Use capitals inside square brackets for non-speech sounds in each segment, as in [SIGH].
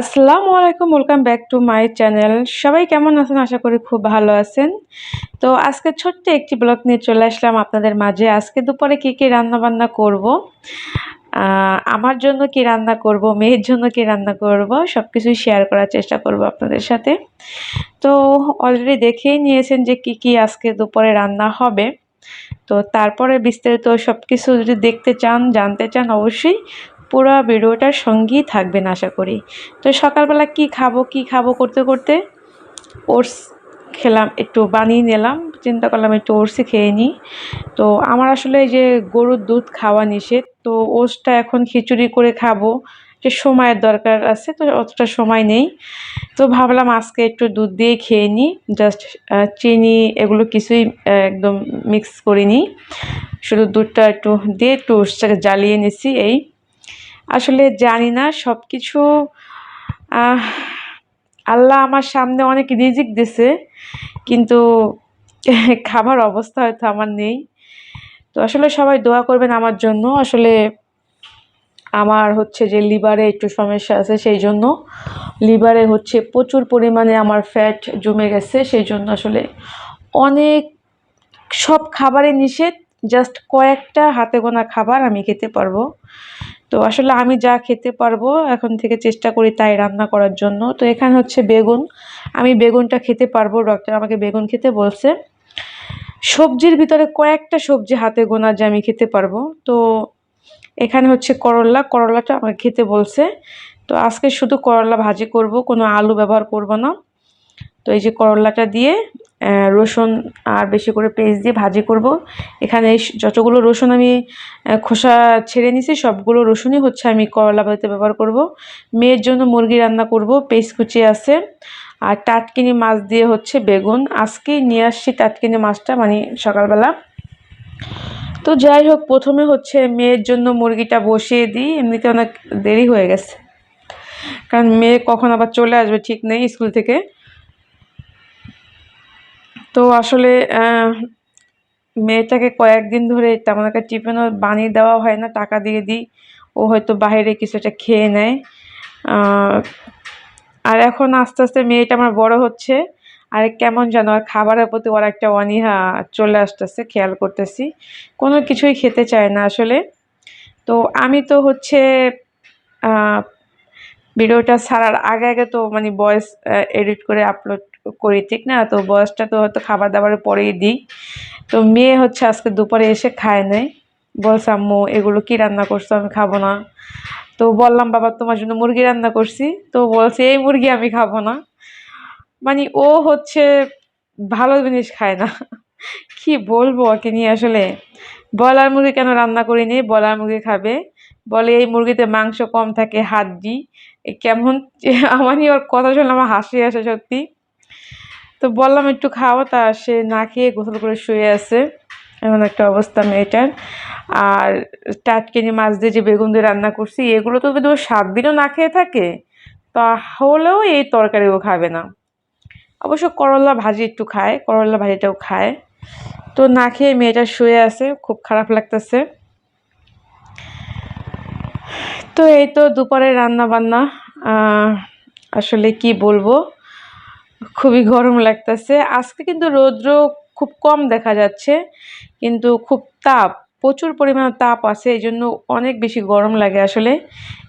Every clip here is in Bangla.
আসসালামু আলাইকুম welcome back to my channel সবাই কেমন আছেন? আশা করি খুব ভালো আছেন। তো আজকে ছোট্ট একটি ব্লগ নিয়ে চলে আসলাম আপনাদের মাঝে। আজকে দুপুরে কী কী রান্না বান্না করব আমার জন্য কি রান্না করব, মেয়ের জন্য কি রান্না করব সব কিছুই শেয়ার করার চেষ্টা করব আপনাদের সাথে। তো অলরেডি দেখেই নিয়েছেন যে কি কি আজকে দুপুরে রান্না হবে। তো তারপরে বিস্তারিত সব কিছু যদি দেখতে চান, জানতে চান অবশ্যই পুরো ভিডিওটার সঙ্গেই থাকবেন আশা করি। তো সকালবেলা কি খাব কি খাব করতে করতে? ওটস খেলাম, একটু বানিয়ে নিলাম, চিন্তা করলাম একটু ওটসই খেয়ে নিই। তো আমার আসলে এই যে গরুর দুধ খাওয়া নিষেধ, তো ওটসটা এখন খিচুড়ি করে খাব। যে সময়ের দরকার আছে, তো অতটা সময় নেই। তো ভাবলাম আজকে একটু দুধ দিয়ে খেয়ে নিই জাস্ট চিনি এগুলো কিছুই একদম মিক্স করিনি শুধু দুধটা একটু দিয়ে একটু ওটসটাকে জ্বালিয়ে নিছি এই। আসলে জানি না সব কিছু আল্লাহ আমার সামনে অনেক রিজিক দিছে, কিন্তু [LAUGHS] খাবার অবস্থা হয়তো আমার নেই। তো আসলে সবাই দোয়া করবেন আমার জন্য। আসলে আমার হচ্ছে যে লিভারে একটু সমস্যা আছে, সেই জন্য লিভারে হচ্ছে প্রচুর পরিমাণে আমার ফ্যাট জমে গেছে, সেই জন্য আসলে অনেক সব খাবারে নিষেধ জাস্ট কয়েকটা হাতে গোনা খাবার আমি খেতে পারব। তো আসলে আমি যা খেতে পারব এখন থেকে চেষ্টা করি তাই রান্না করার জন্য। তো এখানে হচ্ছে বেগুন। আমি বেগুনটা খেতে পারব ডক্টর আমাকে বেগুন খেতে বলছে। সবজির ভিতরে কয়েকটা সবজি হাতে গোনা যে আমি খেতে পারব। তো এখানে হচ্ছে করলা, করলাটা আমাকে খেতে বলছে। তো আজকে শুধু করলা ভাজি করব, কোনো আলু ব্যবহার করব না। তো এই যে করলাটা দিয়ে রসুন আর বেশি করে পেস্ট দিয়ে ভাজি করব। এখানে যতগুলো রসুন আমি খোসা ছেড়ে নিছি, সবগুলো রসুনই হচ্ছে আমি করলা ভাজিতে ব্যবহার করব। মেয়ের জন্য মুরগি রান্না করব, পেস্ট কুচি আছে। আর টাটকিনি মাছ দিয়ে হচ্ছে বেগুন। আজকেই নিয়ে আসছি টাটকিনি মাছটা মানে সকালবেলা। তো যাই হোক, প্রথমে হচ্ছে মেয়ের জন্য মুরগিটা বসিয়ে দিই। এমনিতে অনেক দেরি হয়ে গেছে। কারণ মেয়ে কখন আবার চলে আসবে ঠিক নেই স্কুল থেকে। তো আসলে মেয়েটাকে কয়েকদিন ধরে তেমন একটা টিফিনও বানিয়ে দেওয়া হয় না, টাকা দিয়ে দিই। ও হয়তো বাইরে কিছু একটা খেয়ে নেয়। আর এখন আস্তে আস্তে মেয়েটা আমার বড় হচ্ছে। আর কেমন যেন, আর খাবারের প্রতি ওর একটা অনীহা চলে আসতেছে, খেয়াল করতেছি। কোনো কিছুই খেতে চায় না আসলে। তো আমি তো হচ্ছে ভিডিওটা ছাড়ার আগে আগে তো মানে ভয়েস এডিট করে আপলোড করি, ঠিক না? তো বয়সটা তো হয়তো খাবার দাবারের পরেই দিই। তো মেয়ে হচ্ছে আজকে দুপুরে এসে খায় নাই। বলছে, আম্মু, এগুলো কি রান্না করছ? আমি খাব না। তো বললাম, বাবা, তোমার জন্য মুরগি রান্না করছি। তো বলছে, এই মুরগি আমি খাব না। মানে ও হচ্ছে ভালো জিনিস খায় না। [LAUGHS] কি বলব ওকে নিয়ে আসলে? ব্রয়লার মুরগি কেন রান্না করিনি? ব্রয়লার মুরগি খাবে। বলে, এই মুরগিতে মাংস কম থাকে হাড্ডি কেমন? [LAUGHS] আমারই ওর কথা শুনে আমার হাসি আসে সত্যি। তো বললাম একটু খাও তা সে না খেয়ে গোসল করে শুয়ে আছে। এমন একটা অবস্থা মেয়েটার। আর টাটকিনি মাছ দিয়ে যে বেগুন দিয়ে রান্না করছি, এগুলো তো ও সাত দিনও না খেয়ে থাকে, তাহলেও এই তরকারি ও খাবে না। অবশ্য করলা ভাজি একটু খায়, করলা ভাজিটাও খায়। তো না খেয়ে মেয়েটা শুয়ে আছে, খুব খারাপ লাগতেছে। তো এই তো দুপুরে রান্না বান্না আসলে কি বলব? খুবই গরম লাগতেছে। আজকে কিন্তু রৌদ্র খুব কম দেখা যাচ্ছে, কিন্তু খুব তাপ, প্রচুর পরিমাণে তাপ আছে এই জন্য অনেক বেশি গরম লাগে আসলে।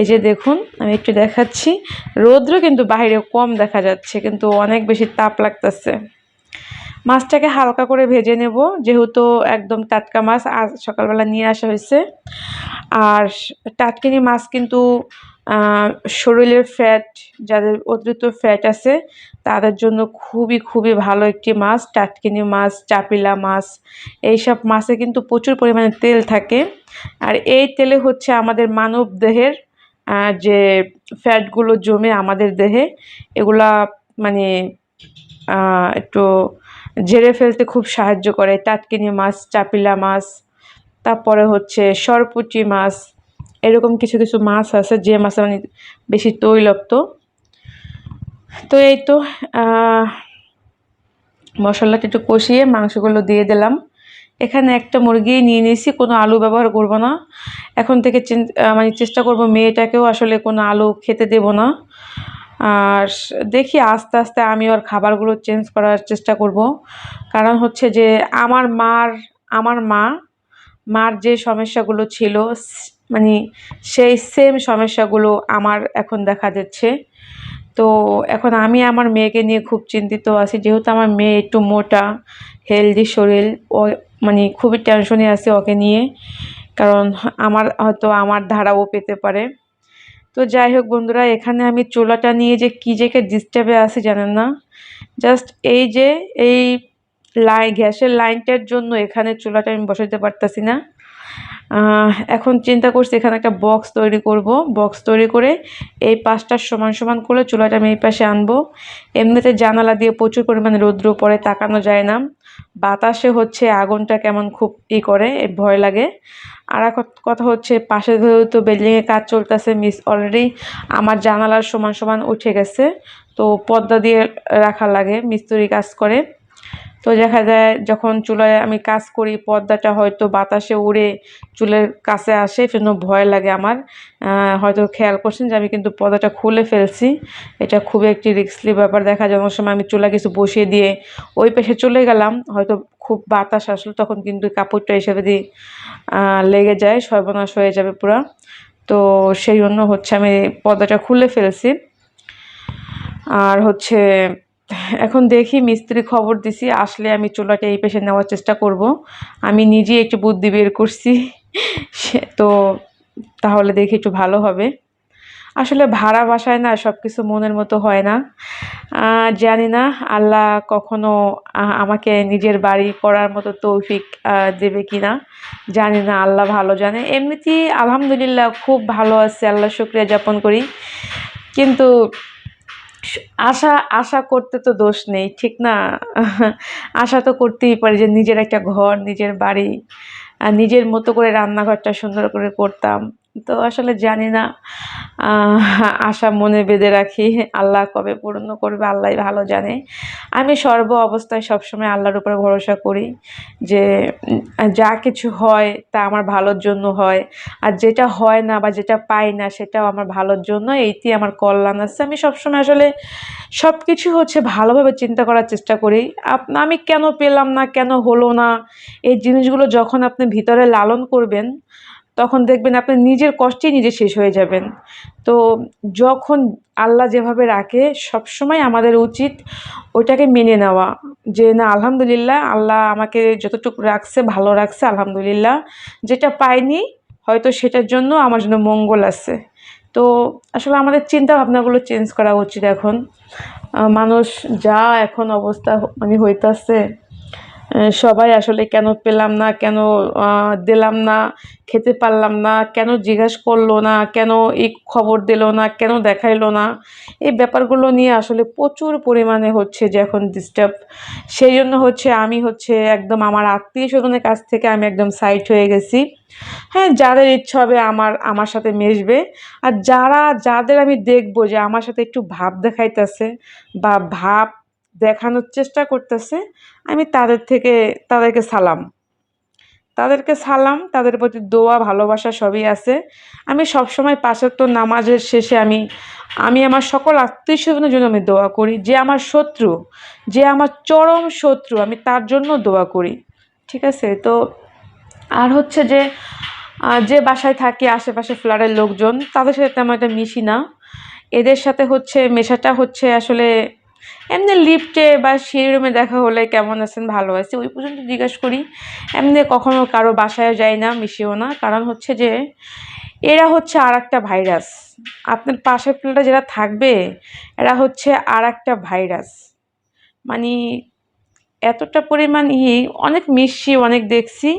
এই যে দেখুন, আমি একটু দেখাচ্ছি। রৌদ্র কিন্তু বাইরে কম দেখা যাচ্ছে, কিন্তু অনেক বেশি তাপ লাগতেছে। মাছটাকে হালকা করে ভেজে নেব, যেহেতু একদম টাটকা মাছ, আজ সকালবেলা নিয়ে আসা হয়েছে। আর টাটকিনি মাছ কিন্তু শরীরের ফ্যাট যাদের অতিরিক্ত ফ্যাট আছে, তাদের জন্য খুবই খুবই ভালো একটি মাছ, টাটকিনি মাছ, চাপিলা মাছ, এইসব মাছে কিন্তু প্রচুর পরিমাণে তেল থাকে। আর এই তেলে হচ্ছে আমাদের মানব দেহের যে ফ্যাটগুলো জমে আমাদের দেহে, এগুলা মানে একটু ঝেড়ে ফেলতে খুব সাহায্য করে। টাটকিনি মাছ, চাপিলা মাছ, তারপরে হচ্ছে সরপুঁটি মাছ এরকম কিছু কিছু মাছ আছে, যে মাছ মানে বেশি তৈলাক্ত। তো এই তো মশলাটা একটু কষিয়ে মাংসগুলো দিয়ে দিলাম। এখানে একটা মুরগি নিয়ে নিয়েছি, কোনো আলু ব্যবহার করব না। এখন থেকে মানে চেষ্টা করব মেয়েটাকেও আসলে কোনো আলু খেতে দেব না। আর দেখি আস্তে আস্তে আমি ওর খাবারগুলো চেঞ্জ করার চেষ্টা করব। কারণ হচ্ছে যে আমার মার, আমার মা, মার যে সমস্যাগুলো ছিল মানে সেই সেম সমস্যাগুলো আমার এখন দেখা যাচ্ছে। তো এখন আমি আমার মেয়েকে নিয়ে খুব চিন্তিত আছি। যেহেতু আমার মেয়ে একটু মোটা হেলদি শরীর, ও মানে খুবই টেনশনে আছে ওকে নিয়ে। কারণ আমার হয়তো আমার ধারাও পেতে পারে। তো যাই হোক বন্ধুরা, এখানে আমি চুলাটা নিয়ে যে কী যে কে ডিস্টার্বে আছি জানেন না? জাস্ট এই যে এই লাই গ্যাসের লাইনটার জন্য এখানে চুলাটা আমি বসাতে পারতাছি না। এখন চিন্তা করছি এখানে একটা বক্স তৈরি করব। বক্স তৈরি করে এই পাশটা সমান সমান করে চুলাটা আমি এই পাশে আনব। এমনিতে জানালা দিয়ে প্রচুর পরিমাণে রৌদ্র পরে তাকানো যায় না। বাতাসে হচ্ছে আগুনটা কেমন খুব ই করে ভয় লাগে। আর কথা হচ্ছে, পাশে তো বিল্ডিংয়ে কাজ চলতেছে মিস অলরেডি আমার জানালার সমান সমান উঠে গেছে। তো পর্দা দিয়ে রাখা লাগে মিস্ত্রি কাজ করে। তো দেখা যায় যখন চুলায় আমি কাজ করি, পর্দাটা হয়তো বাতাসে উড়ে চুলের কাছে আসে, সেজন্য ভয় লাগে আমার। হয়তো খেয়াল করছেন যে আমি কিন্তু পর্দাটা খুলে ফেলছি। এটা খুবই একটি রিস্কলি ব্যাপার দেখা যায়, অনেক সময় আমি চুলা কিছু বসিয়ে দিয়ে ওই পাশে চলে গেলাম, হয়তো খুব বাতাস আসলো, তখন কিন্তু কাপড়টা হিসেবে দিয়ে লেগে যায়, সর্বনাশ হয়ে যাবে পুরা। তো সেই জন্য হচ্ছে আমি পর্দাটা খুলে ফেলছি। আর হচ্ছে এখন দেখি মিস্ত্রি খবর দিছি, আসলে আমি চুলাটা এই পেশে নেওয়ার চেষ্টা করব। আমি নিজেই একটু বুদ্ধি বের করছি, সে তো তাহলে দেখি একটু ভালো হবে। আসলে ভাড়া বাসায় না সব কিছু মনের মতো হয় না। জানি না, আল্লাহ কখনো আমাকে নিজের বাড়ি করার মতো তৌফিক দেবে কি না জানি না, আল্লাহ ভালো জানে। এমনিতেই আলহামদুলিল্লাহ খুব ভালো আছে, আল্লাহ শুক্রিয়া যাপন করি। কিন্তু আশা আশা করতে তো দোষ নেই, ঠিক না? আশা তো করতেই পারি যে নিজের একটা ঘর, নিজের বাড়ি নিজের মতো করে রান্নাঘরটা সুন্দর করে করতাম। তো আসলে জানি না আশা মনে বেঁধে রাখি। আল্লাহ কবে পূর্ণ করবে আল্লাহ ভালো জানে। আমি সর্ব অবস্থায় সবসময় আল্লাহর উপরে ভরসা করি যে যা কিছু হয় তা আমার ভালোর জন্য হয়। আর যেটা হয় না বা যেটা পাই না সেটাও আমার ভালোর জন্য, এইটি আমার কল্যাণ আছে। আমি সবসময় আসলে সব কিছু হচ্ছে ভালোভাবে চিন্তা করার চেষ্টা করি। আমি কেন পেলাম না, কেন হলো না, এই জিনিসগুলো যখন আপনি ভিতরে লালন করবেন তখন দেখবেন আপনি নিজের কষ্টেই নিজে শেষ হয়ে যাবেন। তো যখন আল্লাহ যেভাবে রাখে, সবসময় আমাদের উচিত ওইটাকে মেনে নেওয়া। যে না, আলহামদুলিল্লাহ, আল্লাহ আমাকে যতটুকু রাখছে, ভালো রাখছে, আলহামদুলিল্লাহ। যেটা পাইনি, হয়তো সেটার জন্য আমার জন্য মঙ্গল আছে। তো আসলে আমাদের চিন্তা ভাবনাগুলো চেঞ্জ করা উচিত এখন। মানুষ যা এখন অবস্থা মানে হইতাছে সবাই আসলে কেন পেলাম না, কেন দিলাম না, খেতে পারলাম না, কেন জিজ্ঞেস করল না, কেন এই খবর দিল না, কেন দেখাইলো না, এই ব্যাপারগুলো নিয়ে আসলে প্রচুর পরিমাণে হচ্ছে যে এখন ডিস্টার্ব সেই জন্য হচ্ছে আমি হচ্ছে একদম আমার আত্মীয় স্বজনের কাছ থেকে আমি একদম সাইড হয়ে গেছি। হ্যাঁ যাদের ইচ্ছা হবে আমার আমার সাথে মিশবে। আর যারা, যাদের আমি দেখব যে আমার সাথে একটু ভাব দেখাইতেছে বা ভাব দেখানোর চেষ্টা করতেছে। আমি তাদের থেকে, তাদেরকে সালাম। তাদেরকে সালাম, তাদের প্রতি দোয়া, ভালোবাসা সবই আছে। আমি সবসময় পাশের তো নামাজের শেষে আমি আমি আমার সকল আত্মীয় স্বজনের জন্য আমি দোয়া করি। যে আমার শত্রু, যে আমার চরম শত্রু, আমি তার জন্য দোয়া করি। ঠিক আছে? তো আর হচ্ছে যে যে বাসায় থাকি, আশেপাশে ফ্ল্যাটের লোকজন, তাদের সাথে তেমন একটা মিশি না। এদের সাথে হচ্ছে, মেশাটা হচ্ছে আসলে এমনি লিফটে বা সিঁড়ি রুমে দেখা হলে কেমন আছেন, ভালো আছে, ওই পর্যন্ত জিজ্ঞেস করি। এমনি কখনো কারও বাসায় যাই না, মিশিও না। কারণ হচ্ছে যে, এরা হচ্ছে আর একটা ভাইরাস আপনার পাশের ফ্ল্যাটে যারা থাকবে, এরা হচ্ছে আর একটা ভাইরাস মানে এতটা পরিমাণ ই, অনেক মিশছি অনেক দেখছি।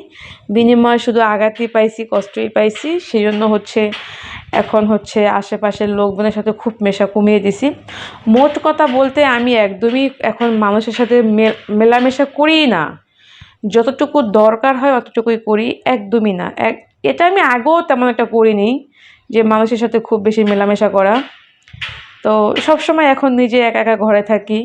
বিনিময়ে শুধু আঘাতই পাইছি, কষ্টই পাইছি। সেই জন্য হচ্ছে এখন হচ্ছে আশেপাশের লোকজনের সাথে খুব মেশা কমিয়ে দিছি। মোট কথা বলতে আমি একদমই এখন মানুষের সাথে মেলামেশা করিই না। যতটুকু দরকার হয় অতটুকুই করি, একদমই না। এক, এটা আমি আগেও তেমন একটা করিনি যে মানুষের সাথে খুব বেশি মেলামেশা করা। তো সবসময় এখন নিজে একা একা ঘরে থাকি।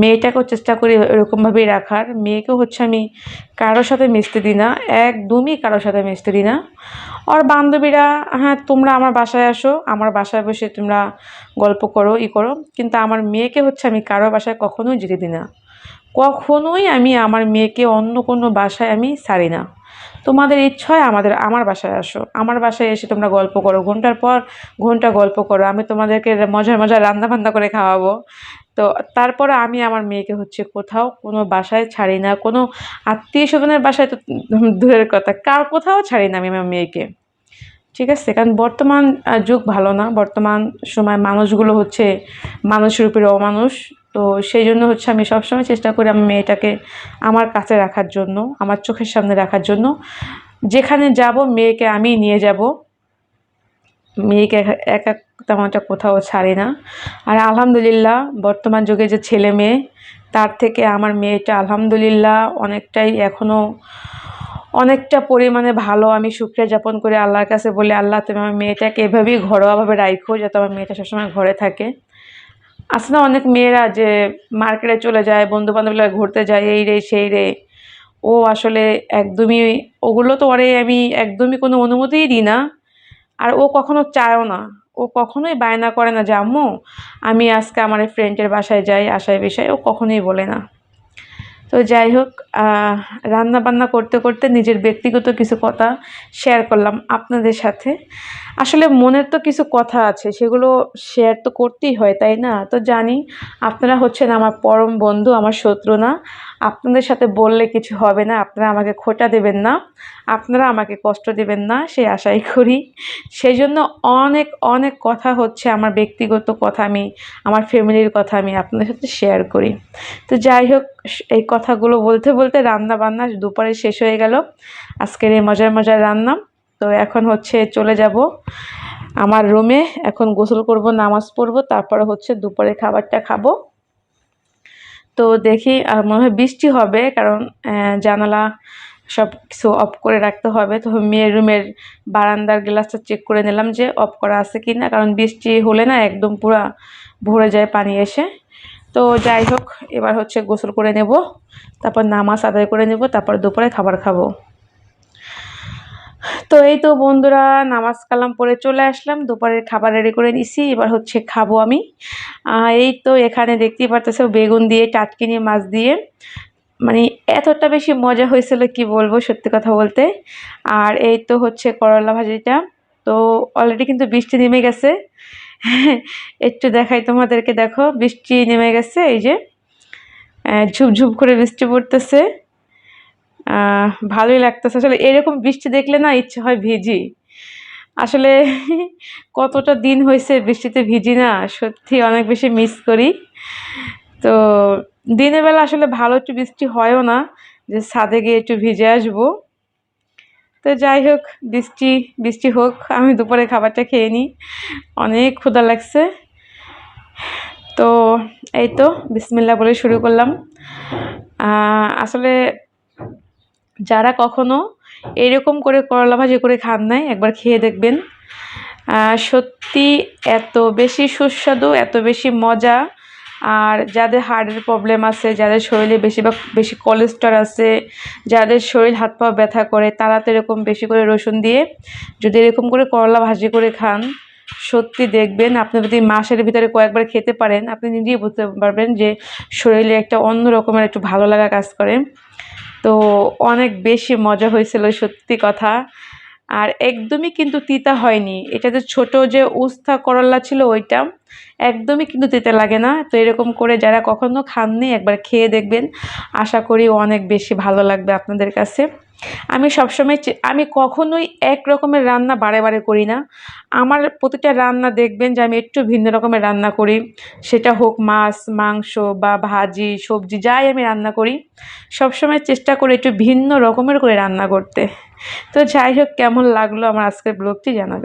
মেয়েটাকেও চেষ্টা করি এরকমভাবেই রাখার। মেয়েকেও হচ্ছে আমি কারোর সাথে মিশতে দিই না, একদমই কারোর সাথে মিশতে দিই না। আর বান্ধবীরা হ্যাঁ তোমরা আমার বাসায় আসো, আমার বাসায় বসে তোমরা গল্প করো, ই করো। কিন্তু আমার মেয়েকে হচ্ছে আমি কারও বাসায় কখনোই যেতে দিই না। কখনোই আমি আমার মেয়েকে অন্য কোনো বাসায় আমি ছাড়ি না। তোমাদের ইচ্ছায় আমাদের, আমার বাসায় আসো। আমার বাসায় এসে তোমরা গল্প করো। ঘণ্টার পর ঘণ্টা গল্প করো। আমি তোমাদেরকে মজার মজার রান্না বান্না করে খাওয়াবো। তো তারপরে আমি আমার মেয়েকে হচ্ছে কোথাও কোনো বাসায় ছাড়ি না, কোনো আত্মীয় স্বজনের বাসায় তো দূরের কথা, কার কোথাও ছাড়ি না আমি আমার মেয়েকে। ঠিক আছে? কারণ বর্তমান যুগ ভালো না। বর্তমান সময় মানুষগুলো হচ্ছে মানুষের উপরে অমানুষ। তো সেই জন্য হচ্ছে আমি সবসময় চেষ্টা করি আমার মেয়েটাকে আমার কাছে রাখার জন্য, আমার চোখের সামনে রাখার জন্য। যেখানে যাব, মেয়েকে আমি নিয়ে যাব। মেয়েকে এক তেমন একটা কোথাও ছাড়ে না। আর আলহামদুলিল্লাহ, বর্তমান যুগে যে ছেলে মেয়ে, তার থেকে আমার মেয়েটা আলহামদুলিল্লাহ অনেকটাই এখনও অনেকটা পরিমাণে ভালো। আমি সুক্রিয়া যাপন করে আল্লাহর কাছে বলে, আল্লাহ, তুমি আমার মেয়েটাকে এভাবেই ঘরোয়াভাবে রাখো যাতে আমার মেয়েটা সবসময় ঘরে থাকে। আছে না অনেক মেয়েরা যে মার্কেটে চলে যায় বন্ধু বান্ধবরা ঘুরতে যায়, এই রে, সেই রে। ও আসলে একদমই, ওগুলো তো ওরে আমি একদমই কোনো অনুমতিই দিই না। আর ও কখনো চায়ও না। ও কখনোই বায়না করে না যে, আম্মু, আমি আজকে আমার ফ্রেন্ডের বাসায় যাই আশায় বিষয়। ও কখনোই বলে না। তো যাই হোক রান্না বান্না করতে করতে নিজের ব্যক্তিগত কিছু কথা শেয়ার করলাম আপনাদের সাথে। আসলে মনের তো কিছু কথা আছে, সেগুলো শেয়ার তো করতেই হয়, তাই না? তো জানি আপনারা হচ্ছেন আমার পরম বন্ধু, আমার শত্রু না। আপনাদের সাথে বললে কিছু হবে না, আপনারা আমাকে খোটা দেবেন না। আপনারা আমাকে কষ্ট দেবেন না সে আশাই করি। সেই জন্য অনেক অনেক কথা হচ্ছে আমার ব্যক্তিগত কথা আমি, আমার ফ্যামিলির কথা আমি আপনাদের সাথে শেয়ার করি। তো যাই হোক, এই কথাগুলো বলতে বলতে রান্না বান্না দুপুরে শেষ হয়ে গেল। আজকের এই মজার মজার রান্না। তো এখন হচ্ছে চলে যাব আমার রুমে এখন গোসল করব, নামাজ পড়ব, তারপরে হচ্ছে দুপুরে খাবারটা খাব। তো দেখি আর মনে হয় বৃষ্টি হবে, কারণ জানালা সব কিছু অফ করে রাখতে হবে। তো মেয়ের রুমের বারান্দার গ্লাসটা চেক করে নিলাম যে অফ করা আছে কি না, কারণ বৃষ্টি হলে না একদম পুরা ভরে যায় পানি এসে। তো যাই হোক, এবার হচ্ছে গোসল করে নেব, তারপর নামাজ আদায় করে নেব, তারপর দুপুরে খাবার খাব। তো এই তো বন্ধুরা, নামাজ কালাম পরে চলে আসলাম, দুপুরের খাবার রেডি করে নিছি, এবার হচ্ছে খাব আমি। এই তো এখানে দেখতেই পারতেছে, বেগুন দিয়ে, টাটকিনি মাছ দিয়ে। মানে এতটা বেশি মজা হয়েছিল কি বলব সত্যি কথা বলতে। আর এই তো হচ্ছে করলা ভাজিটা। তো অলরেডি কিন্তু বৃষ্টি নেমে গেছে। [LAUGHS] একটু দেখাই তোমাদেরকে, দেখো, বৃষ্টি নেমে গেছে, এই যে ঝুপঝুপ করে বৃষ্টি পড়তেছে। ভালোই লাগতেছে। আসলে এরকম বৃষ্টি দেখলে না ইচ্ছে হয় ভিজি। আসলে [LAUGHS] কতটা দিন হয়েছে বৃষ্টিতে ভিজি না, সত্যি অনেক বেশি মিস করি। তো দিনের বেলা আসলে ভালো একটু বৃষ্টি হয়ও না, যে ছাদে গিয়ে একটু ভিজে আসব। তো যাই হোক, বৃষ্টি বৃষ্টি হোক, আমি দুপুরে খাবারটা খেয়ে নিই। অনেক ক্ষুধা লাগছে। তো এই তো বিসমিল্লা বলে শুরু করলাম। আসলে যারা কখনো এরকম করে করলা ভাজি করে খান নাই, একবার খেয়ে দেখবেন। সত্যি এত বেশি সুস্বাদু, এত বেশি মজা আর যাদের হার্টের প্রবলেম আছে, যাদের শরীরে বেশিরভাগ, বেশি কোলেস্ট্রল আছে, যাদের শরীর হাত পা ব্যথা করে, তারা তো এরকম বেশি করে রসুন দিয়ে যদি এরকম করে করলা ভাজি করে খান, সত্যি দেখবেন আপনি যদি মাসের ভিতরে কয়েকবার খেতে পারেন, আপনি নিজেই বুঝতে পারবেন যে শরীরে একটা অন্য রকমের একটু ভালো লাগা কাজ করে। তো অনেক বেশি মজা হয়েছিল সত্যি কথা। আর একদমই কিন্তু তিতা হয়নি। এটা যে ছোটো যে উস্তা করল্লা ছিল ওইটা একদমই কিন্তু দিতে লাগে না। তো এরকম করে যারা কখনো খাননি একবার খেয়ে দেখবেন। আশা করি অনেক বেশি ভালো লাগবে আপনাদের কাছে। আমি সবসময় আমি কখনোই এক রকমের রান্না বারে বারে করি না। আমার প্রতিটা রান্না দেখবেন যে আমি একটু ভিন্ন রকমের রান্না করি। সেটা হোক মাছ, মাংস বা ভাজি, সবজি, যাই আমি রান্না করি। সবসময় চেষ্টা করি একটু ভিন্ন রকমের করে রান্না করতে। তো যাই হোক, কেমন লাগল আমার আজকের ব্লগটি জানাবে